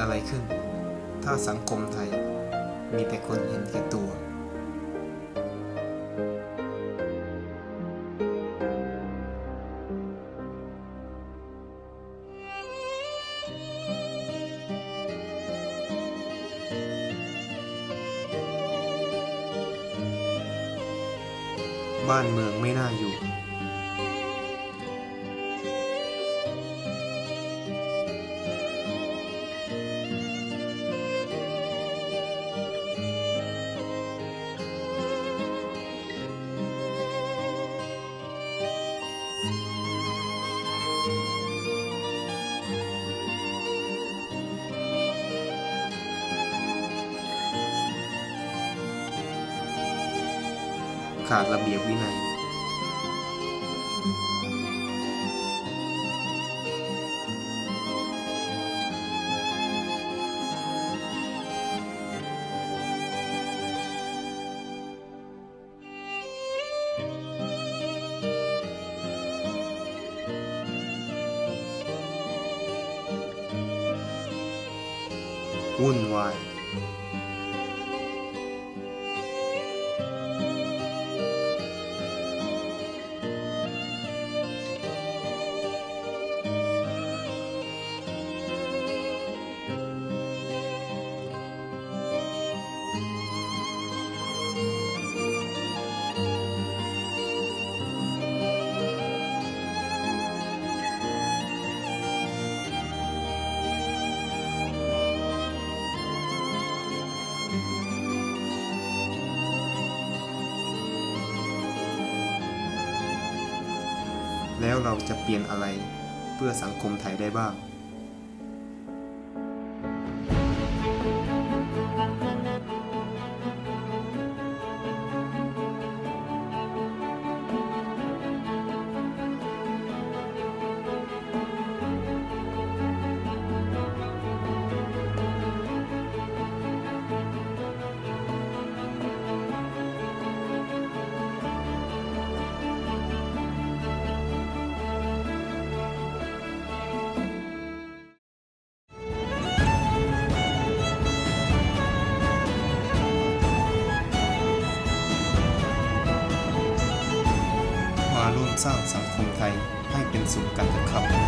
อะไรขึ้น ถ้าสังคมไทยมีแต่คนเห็นแก่ตัวบ้านเมืองไม่น่าอยู่ ขาดระเบียบวินัย วุ่นวาย แล้วเราจะเปลี่ยนอะไรเพื่อสังคมไทยได้บ้าง สร้างสังคมไทยให้เป็นสุขกันเถอะครับ